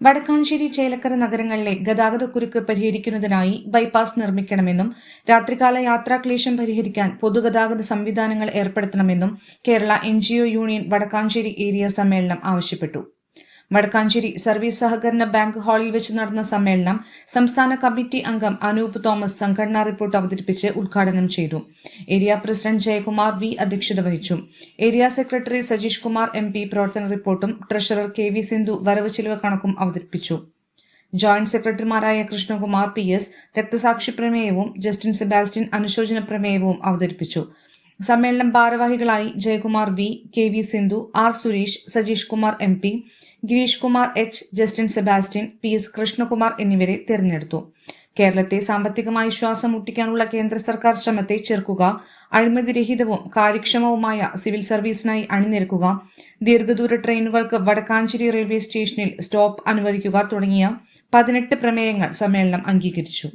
വടക്കാഞ്ചേരി ചേലക്കര നഗരങ്ങളിലെ ഗതാഗതക്കുരുക്ക് പരിഹരിക്കുന്നതിനായി ബൈപ്പാസ് നിർമ്മിക്കണമെന്നും രാത്രികാല യാത്രാക്ലേശം പരിഹരിക്കാൻ പൊതുഗതാഗത സംവിധാനങ്ങൾ ഏർപ്പെടുത്തണമെന്നും Kerala NGO union Vadakkanchery area സമ്മേളനം ആവശ്യപ്പെട്ടു. വടക്കാഞ്ചേരി സർവീസ് സഹകരണ ബാങ്ക് ഹാളിൽ വെച്ച് നടന്ന സമ്മേളനം സംസ്ഥാന കമ്മിറ്റി അംഗം അനൂപ് തോമസ് സംഘടനാ റിപ്പോർട്ട് അവതരിപ്പിച്ച് ഉദ്ഘാടനം ചെയ്തു. ഏരിയ പ്രസിഡന്റ് ജയകുമാർ വി അധ്യക്ഷത വഹിച്ചു. Area secretary Sajeesh Kumar M P പ്രവർത്തന റിപ്പോർട്ടും ട്രഷറർ കെ വി സിന്ധു വരവ് ചിലവ് കണക്കും അവതരിപ്പിച്ചു. ജോയിന്റ് സെക്രട്ടറിമാരായ കൃഷ്ണകുമാർ പി എസ് രക്തസാക്ഷി പ്രമേയവും ജസ്റ്റിൻ സെബാസ്റ്റ്യൻ അനുശോചന പ്രമേയവും അവതരിപ്പിച്ചു. സമ്മേളനം ഭാരവാഹികളായി Jayakumar V K V Sindhu R Suresh Sajeesh Kumar M P Girish Kumar H Justin Sebastian P S Krishnakumar എന്നിവരെ തിരഞ്ഞെടുത്തു. കേരളത്തെ സാമ്പത്തികമായി ശ്വാസം മുട്ടിക്കാനുള്ള കേന്ദ്ര സർക്കാർ ശ്രമത്തെ ചെറുക്കുക അഴിമതിരഹിതവും കാര്യക്ഷമവുമായ സിവിൽ സർവീസിനായി അണിനിരക്കുക ദീർഘദൂര ട്രെയിനുകൾക്ക് വടക്കാഞ്ചേരി റെയിൽവേ സ്റ്റേഷനിൽ സ്റ്റോപ്പ് അനുവദിക്കുക തുടങ്ങിയ പതിനെട്ട് പ്രമേയങ്ങൾ സമ്മേളനം അംഗീകരിച്ചു.